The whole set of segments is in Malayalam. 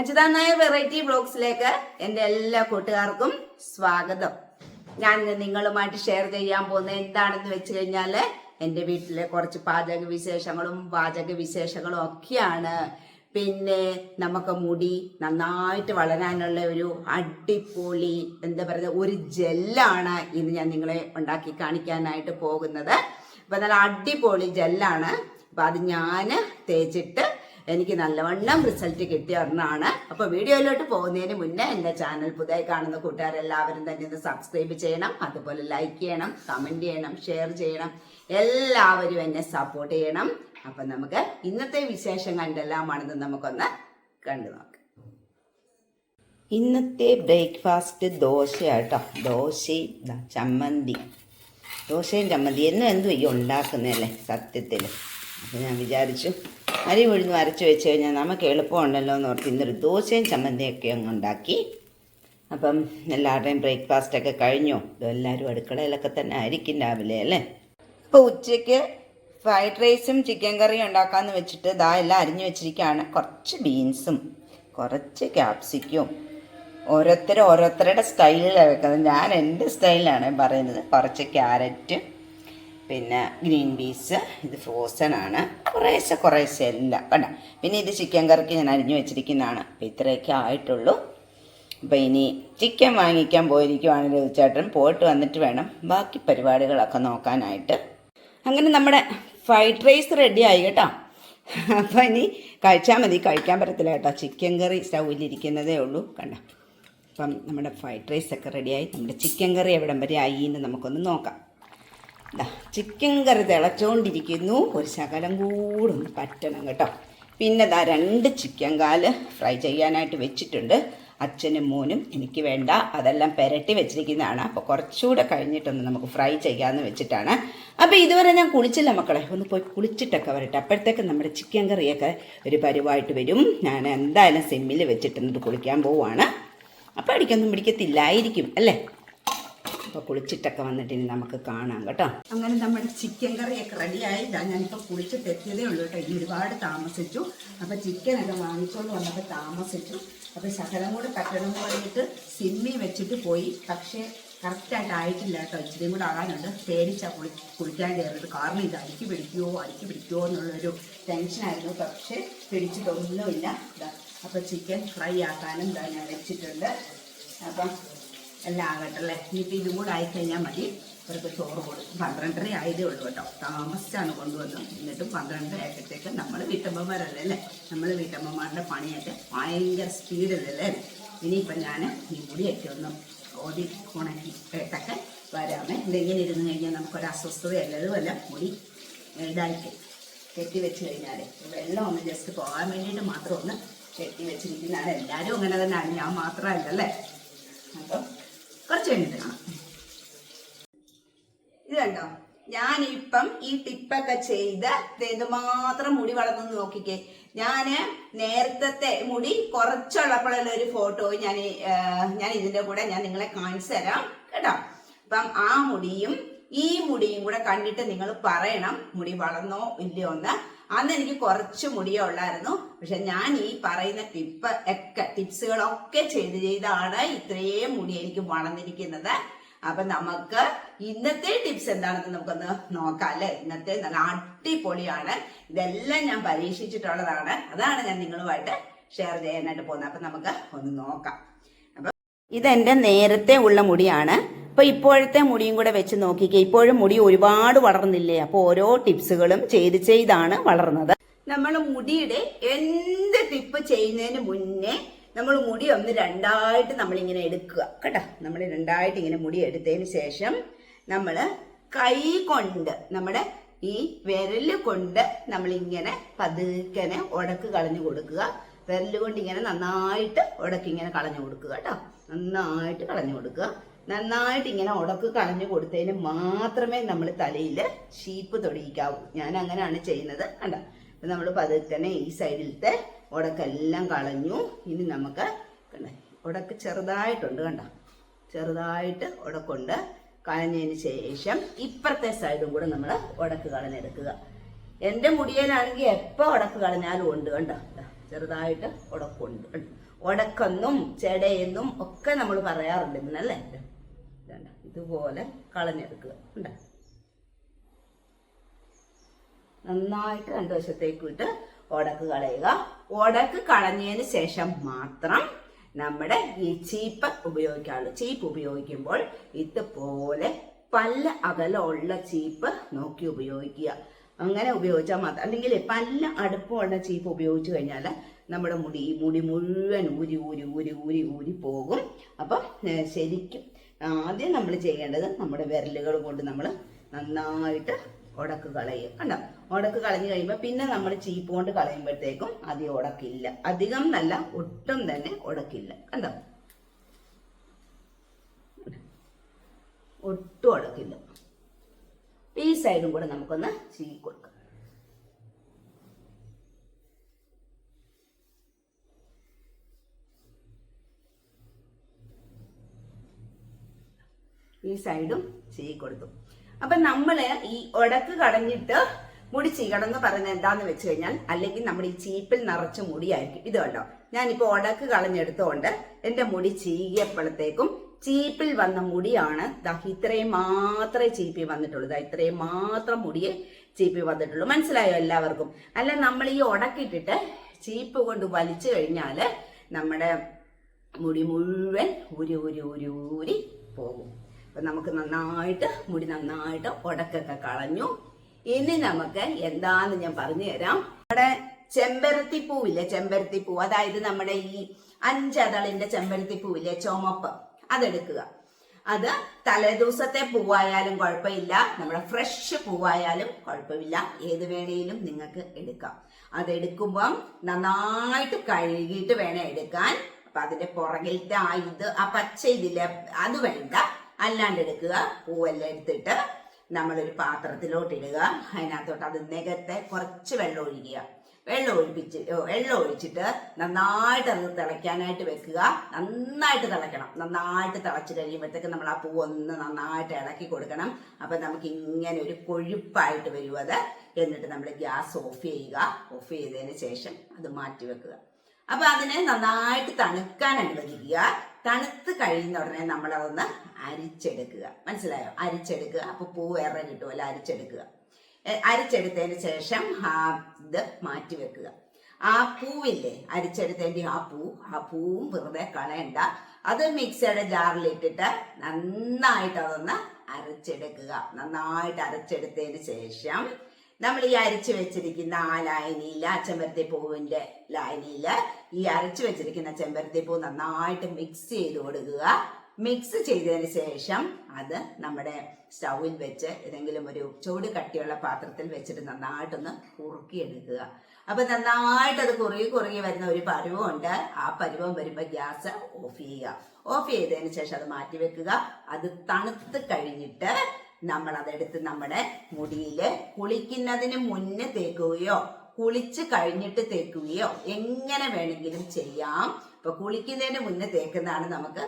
അച്യുതാ നായർ വെറൈറ്റി ബ്ലോഗ്സിലേക്ക് എന്റെ എല്ലാ കൂട്ടുകാർക്കും സ്വാഗതം. ഞാൻ നിങ്ങളുമായിട്ട് ഷെയർ ചെയ്യാൻ പോകുന്നത് എന്താണെന്ന് വെച്ച് കഴിഞ്ഞാൽ എന്റെ വീട്ടിലെ കുറച്ച് പാചക വിശേഷങ്ങളും പാചക വിശേഷങ്ങളും ഒക്കെയാണ്. പിന്നെ നമുക്ക് മുടി നന്നായിട്ട് വളരാനുള്ള ഒരു അടിപൊളി എന്താ പറയുക ഒരു ജെല്ലാണ് ഇന്ന് ഞാൻ നിങ്ങളെ ഉണ്ടാക്കി കാണിക്കാനായിട്ട് പോകുന്നത്. അപ്പം നല്ല അടിപൊളി ജെല്ലാണ് അപ്പം അത് ഞാൻ തേച്ചിട്ട് എനിക്ക് നല്ലവണ്ണം റിസൾട്ട് കിട്ടിയ ഒരെണ്ണമാണ് അപ്പോൾ വീഡിയോയിലോട്ട് പോകുന്നതിന് മുന്നേ എന്റെ ചാനൽ പുതിയ കാണുന്ന കൂട്ടുകാരെല്ലാവരും തന്നെ ഇത് സബ്സ്ക്രൈബ് ചെയ്യണം അതുപോലെ ലൈക്ക് ചെയ്യണം കമന്റ് ചെയ്യണം ഷെയർ ചെയ്യണം. എല്ലാവരും എന്നെ സപ്പോർട്ട് ചെയ്യണം. അപ്പം നമുക്ക് ഇന്നത്തെ വിശേഷം കണ്ടെല്ലാമാണെന്ന് നമുക്കൊന്ന് കണ്ടു നോക്കാം. ഇന്നത്തെ ബ്രേക്ക്ഫാസ്റ്റ് ദോശയാട്ടോ. ദോശയും ചമ്മന്തി ദോശയും ചമ്മന്തി എന്നും എന്തും ഈ ഉണ്ടാക്കുന്നതല്ലേ സത്യത്തിൽ അപ്പൊ ഞാൻ വിചാരിച്ചു അരി ഉഴുന്ന് അരച്ച് വെച്ച് കഴിഞ്ഞാൽ നമുക്ക് എളുപ്പമുണ്ടല്ലോ എന്ന് ഓർത്ത് ഇന്നൊരു ദോശയും ചമ്മന്തിയൊക്കെ അങ്ങ് ഉണ്ടാക്കി. അപ്പം എല്ലാവരുടെയും ബ്രേക്ക്ഫാസ്റ്റൊക്കെ കഴിഞ്ഞു. എല്ലാവരും അടുക്കളയിലൊക്കെ തന്നെ ആയിരിക്കും രാവിലെ അല്ലേ? അപ്പോൾ ഉച്ചയ്ക്ക് ഫ്രൈഡ് റൈസും ചിക്കൻ കറിയും ഉണ്ടാക്കാമെന്ന് വെച്ചിട്ട് ഇതാ എല്ലാം അരിഞ്ഞു വെച്ചിരിക്കുകയാണ്. കുറച്ച് ബീൻസും കുറച്ച് ക്യാപ്സിക്കും ഓരോരുത്തർ ഓരോരുത്തരുടെ സ്റ്റൈലിലാണ് വെക്കുന്നത്. ഞാൻ എന്റെ സ്റ്റൈലിലാണ് പറയുന്നത്. കുറച്ച് ക്യാരറ്റ് പിന്നെ ഗ്രീൻ പീസ് ഇത് ഫ്രോസൺ ആണ്. കുറേശ്ശെ കുറേശ്ശെ എല്ലാം. കണ്ട? പിന്നെ ഇത് ചിക്കൻ കറിക്ക് ഞാൻ അരിഞ്ഞു വെച്ചിരിക്കുന്നതാണ്. അപ്പോൾ ഇത്രയൊക്കെ ആയിട്ടുള്ളൂ. അപ്പോൾ ഇനി ചിക്കൻ വാങ്ങിക്കാൻ പോയിരിക്കുവാണ് രവിചേട്ടൻ പോയിട്ട് വന്നിട്ട് വേണം ബാക്കി പരിപാടികളൊക്കെ നോക്കാനായിട്ട്. അങ്ങനെ നമ്മുടെ ഫ്രൈഡ് റൈസ് റെഡി ആയി കേട്ടോ. അപ്പോൾ ഇനി കഴിച്ചാൽ മതി. കഴിക്കാൻ പറ്റത്തില്ല കേട്ടോ. ചിക്കൻ കറി സ്റ്റൗവിലിരിക്കുന്നതേ ഉള്ളൂ. കണ്ട? അപ്പം നമ്മുടെ ഫ്രൈഡ് റൈസൊക്കെ റെഡിയായി നമ്മുടെ ചിക്കൻ കറി എവിടം വരെ ആയി എന്ന് നമുക്കൊന്ന് നോക്കാം. ദാ ചിക്കൻ കറി തിളച്ചുകൊണ്ടിരിക്കുന്നു ഒരു ശകലം കൂടെ ഒന്ന് പറ്റണം കേട്ടോ. പിന്നെ ദാ രണ്ട് ചിക്കൻ കാൽ ഫ്രൈ ചെയ്യാനായിട്ട് വെച്ചിട്ടുണ്ട്. അച്ഛനും മോനും എനിക്ക് വേണ്ട. അതെല്ലാം പെരട്ടി വെച്ചിരിക്കുന്നതാണ്. അപ്പോൾ കുറച്ചുകൂടെ കഴിഞ്ഞിട്ടൊന്ന് നമുക്ക് ഫ്രൈ ചെയ്യാമെന്ന് വെച്ചിട്ടാണ്. അപ്പോൾ ഇതുവരെ ഞാൻ കുളിച്ചില്ല മക്കളെ. ഒന്ന് പോയി കുളിച്ചിട്ടൊക്കെ വരട്ടെ. അപ്പോഴത്തേക്ക് നമ്മുടെ ചിക്കൻ കറിയൊക്കെ ഒരു പരിവായിട്ട് വരും. ഞാൻ എന്തായാലും സിമ്മിൽ വെച്ചിട്ടൊന്നിട്ട് കുളിക്കാൻ പോവുകയാണ് അപ്പോൾ അടിക്കൊന്നും പിടിക്കത്തില്ലായിരിക്കും അല്ലേ? അപ്പോൾ കുളിച്ചിട്ടൊക്കെ വന്നിട്ട് ഇനി നമുക്ക് കാണാം കേട്ടോ. അങ്ങനെ നമ്മുടെ ചിക്കൻ കറിയൊക്കെ റെഡിയായി. ഞാനിപ്പോൾ കുളിച്ചിട്ട് എത്തിയതേ ഉള്ളൂ കേട്ടോ. ഇനി ഒരുപാട് താമസിച്ചു. അപ്പോൾ ചിക്കനൊക്കെ വാങ്ങിച്ചുകൊണ്ട് വന്നപ്പോൾ താമസിച്ചു. അപ്പോൾ ശകലം കൂടെ കട്ടണം പറഞ്ഞിട്ട് സിമ്മി വെച്ചിട്ട് പോയി. പക്ഷേ കറക്റ്റായിട്ട് ആയിട്ടില്ല കേട്ടോ. ഇച്ചിരിയും കൂടെ ആകാനുണ്ട്. പേടിച്ചാൽ കുളി കുളിക്കാൻ കയറിയത് കാരണം ഇത് അരിക്ക് പിടിക്കുമോ അരിക്ക് പിടിക്കുമോ എന്നുള്ളൊരു ടെൻഷനായിരുന്നു പക്ഷേ പിടിച്ചിട്ടൊന്നുമില്ല. അപ്പൊ അപ്പോൾ ചിക്കൻ ഫ്രൈ ആക്കാനും ഞാൻ വെച്ചിട്ടുണ്ട്. അപ്പം എല്ലാം ആകട്ടെ അല്ലേ? ഇനിയിപ്പോൾ ഇതും കൂടെ ആയിക്കഴിഞ്ഞാൽ മതി. ഇവർക്ക് ചോറ് കൊടുക്കും പന്ത്രണ്ടര ആയതേ ഉള്ളൂ കേട്ടോ. താമസിച്ചാണ് കൊണ്ടുവന്നത്. എന്നിട്ടും പന്ത്രണ്ടര ആയപ്പോഴത്തേക്ക് നമ്മൾ വീട്ടമ്മമാരല്ലേ അല്ലേ? നമ്മൾ വീട്ടമ്മമാരുടെ പണിയൊക്കെ ഭയങ്കര സ്പീഡിലല്ലേ ഇനിയിപ്പം ഞാൻ ഈ മുടിയൊക്കെ ഒന്ന് ഓടി ഉണക്കി കേട്ടൊക്കെ വരാമേ ഇതെങ്ങനെ ഇരുന്ന് കഴിഞ്ഞാൽ നമുക്കൊരു അസ്വസ്ഥതയല്ലതുമല്ല മുടി ഇതായിട്ട് കെട്ടി വെച്ച് കഴിഞ്ഞാൽ വെള്ളം ഒന്ന് ജസ്റ്റ് പോകാൻ വേണ്ടിയിട്ട് മാത്രം ഒന്ന് കെട്ടി വെച്ചിരിക്കുന്നതാണ്. എല്ലാവരും അങ്ങനെ തന്നെയാണ് ഞാൻ മാത്രമല്ല അപ്പം കുറച്ച് കഴിഞ്ഞിട്ട് കാണാം. ഇത് കണ്ടോ? ഞാനിപ്പം ഈ ടിപ്പൊക്കെ ചെയ്ത് എന്തുമാത്രം മുടി വളർന്നു നോക്കിക്കേ. ഞാൻ നേരത്തെ മുടി കുറച്ചുള്ളപ്പോഴുള്ള ഒരു ഫോട്ടോ ഞാൻ ഞാൻ ഇതിന്റെ കൂടെ ഞാൻ നിങ്ങളെ കാണിച്ചു തരാം കേട്ടോ. അപ്പം ആ മുടിയും ഈ മുടിയും കൂടെ കണ്ടിട്ട് നിങ്ങൾ പറയണം മുടി വളർന്നോ ഇല്ലയോ എന്ന്. അന്ന് എനിക്ക് കുറച്ച് മുടിയേ ഉള്ളായിരുന്നു. പക്ഷെ ഞാൻ ഈ പറയുന്ന ടിപ്പ് ഒക്കെ ടിപ്സുകളൊക്കെ ചെയ്ത് ചെയ്താണ് ഇത്രയും മുടി എനിക്ക് വളർന്നിരിക്കുന്നത്. അപ്പൊ നമുക്ക് ഇന്നത്തെ ടിപ്സ് എന്താണെന്ന് നമുക്കൊന്ന് നോക്കാം അല്ലെ? ഇന്നത്തെ നല്ല അടിപൊളിയാണ്. ഇതെല്ലാം ഞാൻ പരീക്ഷിച്ചിട്ടുള്ളതാണ്. അതാണ് ഞാൻ നിങ്ങളുമായിട്ട് ഷെയർ ചെയ്യാനായിട്ട് പോകുന്നത്. അപ്പൊ നമുക്ക് ഒന്ന് നോക്കാം. അപ്പൊ ഇതെന്റെ നേരത്തെ ഉള്ള മുടിയാണ്. അപ്പൊ ഇപ്പോഴത്തെ മുടിയും കൂടെ വെച്ച് നോക്കിക്കേ. ഇപ്പോഴും മുടി ഒരുപാട് വളർന്നില്ലേ? അപ്പോൾ ഓരോ ടിപ്സുകളും ചെയ്ത് ചെയ്താണ് വളർന്നത്. നമ്മൾ മുടിയുടെ എന്ത് ടിപ്പ് ചെയ്യുന്നതിന് മുന്നേ നമ്മൾ മുടി ഒന്ന് രണ്ടായിട്ട് നമ്മളിങ്ങനെ എടുക്കുക. കേട്ടോ? നമ്മൾ രണ്ടായിട്ട് ഇങ്ങനെ മുടി എടുത്തതിന് ശേഷം നമ്മൾ കൈ കൊണ്ട് നമ്മുടെ ഈ വിരൽ കൊണ്ട് നമ്മളിങ്ങനെ പതുക്കനെ ഉടക്ക് കളഞ്ഞു കൊടുക്കുക. വിരൽ കൊണ്ട് ഇങ്ങനെ നന്നായിട്ട് ഉടക്കിങ്ങനെ കളഞ്ഞു കൊടുക്കുക കേട്ടോ? നന്നായിട്ട് കളഞ്ഞു കൊടുക്കുക. നന്നായിട്ട് ഇങ്ങനെ ഉടക്ക് കളഞ്ഞു കൊടുത്തതിന് മാത്രമേ നമ്മൾ തലയിൽ ഷീപ്പ് തൊടിയിക്കാവൂ. ഞാൻ അങ്ങനെയാണ് ചെയ്യുന്നത്. കണ്ട? അപ്പം നമ്മൾ പതുക്കനെ ഈ സൈഡിലത്തെ ഉടക്കെല്ലാം കളഞ്ഞു. ഇനി നമുക്ക് കണ്ട? ഉടക്ക് ചെറുതായിട്ടുണ്ട് കണ്ട? ചെറുതായിട്ട് ഉടക്കുണ്ട്. കളഞ്ഞതിന് ശേഷം ഇപ്പുറത്തെ സൈഡും കൂടെ നമ്മൾ ഉടക്ക് കളഞ്ഞെടുക്കുക. എന്റെ മുടിയിലാണെങ്കിൽ എപ്പോൾ ഉടക്ക് കളഞ്ഞാലും ഉണ്ട് കണ്ടോ? ചെറുതായിട്ട് ഉടക്കുണ്ട്. ഉടക്കെന്നും ചെടയെന്നും ഒക്കെ നമ്മൾ പറയാറുണ്ട് ഇന്നല്ലേ ഇതുപോലെ കളഞ്ഞെടുക്കുക. ഉണ്ടോ നന്നായിട്ട് രണ്ട് വശത്തേക്ക് ഇട്ട് ഉടക്ക് കളയുക. ഉടക്ക് കളഞ്ഞതിന് ശേഷം മാത്രം നമ്മുടെ ഈ ചീപ്പ് ഉപയോഗിക്കാറുള്ളൂ ചീപ്പ് ഉപയോഗിക്കുമ്പോൾ ഇതുപോലെ പല്ല അകലമുള്ള ചീപ്പ് നോക്കി ഉപയോഗിക്കുക. അങ്ങനെ ഉപയോഗിച്ചാൽ മാത്രം. അല്ലെങ്കിൽ പല്ല അടുപ്പമുള്ള ചീപ്പ് ഉപയോഗിച്ചു കഴിഞ്ഞാൽ നമ്മുടെ മുടി മുടി മുഴുവൻ ഊരി ഊരി ഊരി ഊരി ഊരി പോകും. അപ്പം ശരിക്കും ആദ്യം നമ്മൾ ചെയ്യേണ്ടത് നമ്മുടെ വിരലുകൾ കൊണ്ട് നമ്മൾ നന്നായിട്ട് ഉടക്ക് കളയും. കണ്ടോ? ഉടക്ക് കളഞ്ഞു കഴിയുമ്പോൾ പിന്നെ നമ്മൾ ചീപ്പ് കൊണ്ട് കളയുമ്പോഴത്തേക്കും അധികം ഉടക്കില്ല. അധികം നല്ല ഒട്ടും തന്നെ ഉടക്കില്ല. കണ്ടോ? ഒട്ടും ഉടക്കില്ല. ഈ സൈഡും കൂടെ നമുക്കൊന്ന് ചീ കൊടുക്കാം ഈ സൈഡും ചെയ്യി കൊടുത്തു അപ്പൊ നമ്മൾ ഈ ഉടക്ക് കടഞ്ഞിട്ട് മുടി ചീകണമെന്ന് പറയുന്നത് എന്താന്ന് വെച്ച് കഴിഞ്ഞാൽ അല്ലെങ്കിൽ നമ്മൾ ഈ ചീപ്പിൽ നിറച്ച മുടിയായിരിക്കും. ഇത് കണ്ടോ? ഞാനിപ്പോ ഉടക്ക് കളഞ്ഞെടുത്തോണ്ട് എന്റെ മുടി ചീകിയപ്പോഴത്തേക്കും ചീപ്പിൽ വന്ന മുടിയാണ് ദാ ഇത്രയും മാത്രമേ ചീപ്പി വന്നിട്ടുള്ളൂ. ദാ ഇത്രയും മാത്രം മുടിയെ ചീപ്പി വന്നിട്ടുള്ളൂ. മനസ്സിലായോ എല്ലാവർക്കും? അല്ല നമ്മൾ ഈ ഉടക്കിട്ടിട്ട് ചീപ്പ് കൊണ്ട് വലിച്ചു കഴിഞ്ഞാൽ നമ്മുടെ മുടി മുഴുവൻ ഊരി ഊരി ഊരി ഊരി പോകും. അപ്പൊ നമുക്ക് നന്നായിട്ട് മുടി നന്നായിട്ട് ഉടക്കൊക്കെ കളഞ്ഞു. ഇനി നമുക്ക് എന്താന്ന് ഞാൻ പറഞ്ഞു തരാം. നമ്മുടെ ചെമ്പരത്തി പൂവില്ലേ? ചെമ്പരത്തി പൂ. അതായത് നമ്മുടെ ഈ അഞ്ചതളിന്റെ ചെമ്പരത്തി പൂവില്ലേ? ചുമപ്പ്. അതെടുക്കുക. അത് തലേദിവസത്തെ പൂവായാലും കുഴപ്പമില്ല. നമ്മുടെ ഫ്രഷ് പൂവായാലും കുഴപ്പമില്ല. ഏത് വേണേലും നിങ്ങൾക്ക് എടുക്കാം. അതെടുക്കുമ്പം നന്നായിട്ട് കഴുകിയിട്ട് വേണം എടുക്കാൻ. അപ്പൊ അതിന്റെ പുറകിലത്തെ ആ ഇത് ആ പച്ച ഇതില്ലേ? അത് വേണ്ട. അല്ലാണ്ട് എടുക്കുക. പൂവെല്ലാം എടുത്തിട്ട് നമ്മളൊരു പാത്രത്തിലോട്ട് ഇടുക അതിനകത്തോട്ട് അത് നികത്തെ കുറച്ച് വെള്ളം ഒഴിക്കുക. വെള്ളം ഒഴിപ്പിച്ച് വെള്ളം ഒഴിച്ചിട്ട് നന്നായിട്ട് അത് തിളയ്ക്കാനായിട്ട് വെക്കുക. നന്നായിട്ട് തിളയ്ക്കണം. നന്നായിട്ട് തിളച്ച് കഴിയുമ്പോഴത്തേക്ക് നമ്മൾ ആ പൂ ഒന്ന് നന്നായിട്ട് ഇളക്കി കൊടുക്കണം. അപ്പൊ നമുക്ക് ഇങ്ങനെ ഒരു കൊഴുപ്പായിട്ട് വരും അത്. എന്നിട്ട് നമ്മൾ ഗ്യാസ് ഓഫ് ചെയ്യുക. ഓഫ് ചെയ്തതിന് ശേഷം അത് മാറ്റി വെക്കുക. അപ്പൊ അതിനെ നന്നായിട്ട് തണുക്കാൻ അനുവദിക്കുക. തണുത്ത് കഴിയുന്ന ഉടനെ നമ്മൾ അതൊന്ന് അരിച്ചെടുക്കുക. മനസ്സിലായോ? അരിച്ചെടുക്കുക. അപ്പൊ പൂ വേറെ കിട്ടുമല്ലോ അരിച്ചെടുക്കുക. അരിച്ചെടുത്തതിന് ശേഷം ആ ഇത് മാറ്റി വെക്കുക. ആ പൂവില്ലേ? അരിച്ചെടുത്തതിന്റെ ആ പൂ. ആ പൂവും വെറുതെ കളയണ്ട. അത് മിക്സിയുടെ ജാറിൽ ഇട്ടിട്ട് നന്നായിട്ട് അതൊന്ന് അരച്ചെടുക്കുക. നന്നായിട്ട് അരച്ചെടുത്തതിന് ശേഷം നമ്മൾ ഈ അരച്ചു വെച്ചിരിക്കുന്ന ആ ലായനിയിൽ ആ ചെമ്പരത്തി പൂവിന്റെ ലായനിയിൽ ഈ അരച്ചു വെച്ചിരിക്കുന്ന ചെമ്പരത്തി പൂ നന്നായിട്ട് മിക്സ് ചെയ്ത് കൊടുക്കുക. മിക്സ് ചെയ്തതിന് ശേഷം അത് നമ്മുടെ സ്റ്റൗവിൽ വെച്ച് ഏതെങ്കിലും ഒരു ചൂട് കട്ടിയുള്ള പാത്രത്തിൽ വെച്ചിട്ട് നന്നായിട്ടൊന്ന് കുറുക്കിയെടുക്കുക. അപ്പൊ നന്നായിട്ട് അത് കുറുകി കുറുകി വരുന്ന ഒരു പരുവമുണ്ട്. ആ പരുവം വരുമ്പോൾ ഗ്യാസ് ഓഫ് ചെയ്യുക. ഓഫ് ചെയ്തതിന് ശേഷം അത് മാറ്റി വെക്കുക അത് തണുത്ത് കഴിഞ്ഞിട്ട് നമ്മൾ അതെടുത്ത് നമ്മുടെ മുടിയിൽ കുളിക്കുന്നതിന് മുന്നേ തേക്കുകയോ കുളിച്ച് കഴിഞ്ഞിട്ട് തേക്കുകയോ എങ്ങനെ വേണമെങ്കിലും ചെയ്യാം. ഇപ്പൊ കുളിക്കുന്നതിന് മുന്നേ തേക്കുന്നതാണ് നമുക്ക്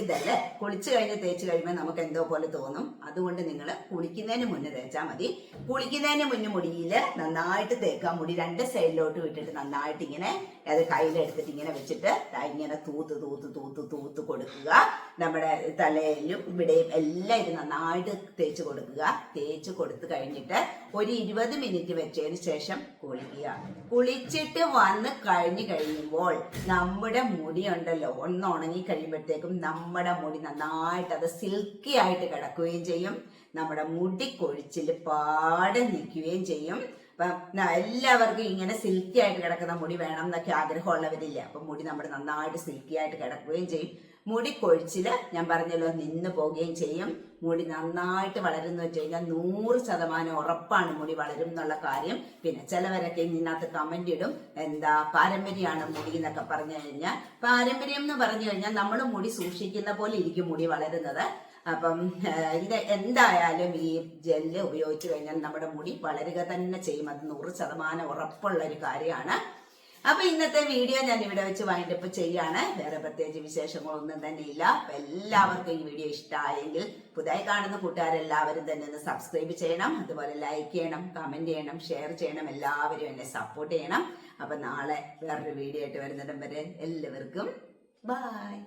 ഇതല്ലേ? കുളിച്ച് കഴിഞ്ഞ് തേച്ച് കഴിയുമ്പോൾ നമുക്ക് എന്തോ പോലെ തോന്നും. അതുകൊണ്ട് നിങ്ങൾ കുളിക്കുന്നതിന് മുന്നേ തേച്ചാൽ മതി. കുളിക്കുന്നതിന് മുന്നേ മുടിയിൽ നന്നായിട്ട് തേക്കാം മുടി രണ്ട് സൈഡിലോട്ട് വിട്ടിട്ട് നന്നായിട്ട് ഇങ്ങനെ അത് കയ്യിലെടുത്തിട്ട് ഇങ്ങനെ വെച്ചിട്ട് ഇങ്ങനെ തൂത്ത് തൂത്ത് തൂത്ത് തൂത്ത് കൊടുക്കുക. നമ്മുടെ തലയിലും ഇവിടെയും എല്ലാം ഇത് നന്നായിട്ട് തേച്ച് കൊടുക്കുക. തേച്ച് കൊടുത്തു കഴിഞ്ഞിട്ട് ഒരു ഇരുപത് മിനിറ്റ് വെച്ചതിന് ശേഷം കുളിക്കുക. കുളിച്ചിട്ട് വന്ന് കഴിഞ്ഞു കഴിയുമ്പോൾ നമ്മുടെ മുടി ഉണ്ടല്ലോ ഒന്ന് ഉണങ്ങി കഴിയുമ്പോഴത്തേക്കും നമ്മുടെ മുടി നന്നായിട്ട് അത് സിൽക്കി ആയിട്ട് കിടക്കുകയും ചെയ്യും. നമ്മുടെ മുടി കൊഴിച്ചിൽ പാടെ നിൽക്കുകയും ചെയ്യും. അപ്പം എല്ലാവർക്കും ഇങ്ങനെ സിൽക്കി ആയിട്ട് കിടക്കുന്ന മുടി വേണം എന്നൊക്കെ ആഗ്രഹമുള്ളവരില്ല? അപ്പം മുടി നമ്മുടെ നന്നായിട്ട് സിൽക്കി ആയിട്ട് കിടക്കുകയും ചെയ്യും. മുടി കൊഴിച്ചിൽ ഞാൻ പറഞ്ഞല്ലോ നിന്ന് പോവുകയും ചെയ്യും. മുടി നന്നായിട്ട് വളരുന്നു വെച്ച് കഴിഞ്ഞാൽ നൂറ് ശതമാനം ഉറപ്പാണ് മുടി വളരും എന്നുള്ള കാര്യം. പിന്നെ ചിലവരൊക്കെ ഇതിനകത്ത് കമന്റ് ഇടും. എന്താ പാരമ്പര്യമാണ് മുടി എന്നൊക്കെ പറഞ്ഞു കഴിഞ്ഞാൽ. പാരമ്പര്യം എന്ന് പറഞ്ഞു കഴിഞ്ഞാൽ നമ്മൾ മുടി സൂക്ഷിക്കുന്ന പോലെ ഇരിക്കും മുടി വളരുന്നത്. അപ്പം ഇത് എന്തായാലും ഈ ജെല്ല് ഉപയോഗിച്ച് കഴിഞ്ഞാൽ നമ്മുടെ മുടി വളരുക തന്നെ ചെയ്യും. അത് നൂറ് ശതമാനം ഉറപ്പുള്ള ഒരു കാര്യമാണ്. അപ്പൊ ഇന്നത്തെ വീഡിയോ ഞാൻ ഇവിടെ വെച്ച് വൈൻഡപ്പ് ചെയ്യാണ്. വേറെ പ്രത്യേകിച്ച് വിശേഷങ്ങളൊന്നും തന്നെ ഇല്ല. എല്ലാവർക്കും ഈ വീഡിയോ ഇഷ്ടമായെങ്കിൽ പുതിയ കാണുന്ന കൂട്ടുകാരെല്ലാവരും തന്നെ ഒന്ന് സബ്സ്ക്രൈബ് ചെയ്യണം. അതുപോലെ ലൈക്ക് ചെയ്യണം കമന്റ് ചെയ്യണം ഷെയർ ചെയ്യണം. എല്ലാവരും എന്നെ സപ്പോർട്ട് ചെയ്യണം. അപ്പൊ നാളെ വേറൊരു വീഡിയോ ആയിട്ട് വരുന്നിടം വരെ എല്ലാവർക്കും ബായ്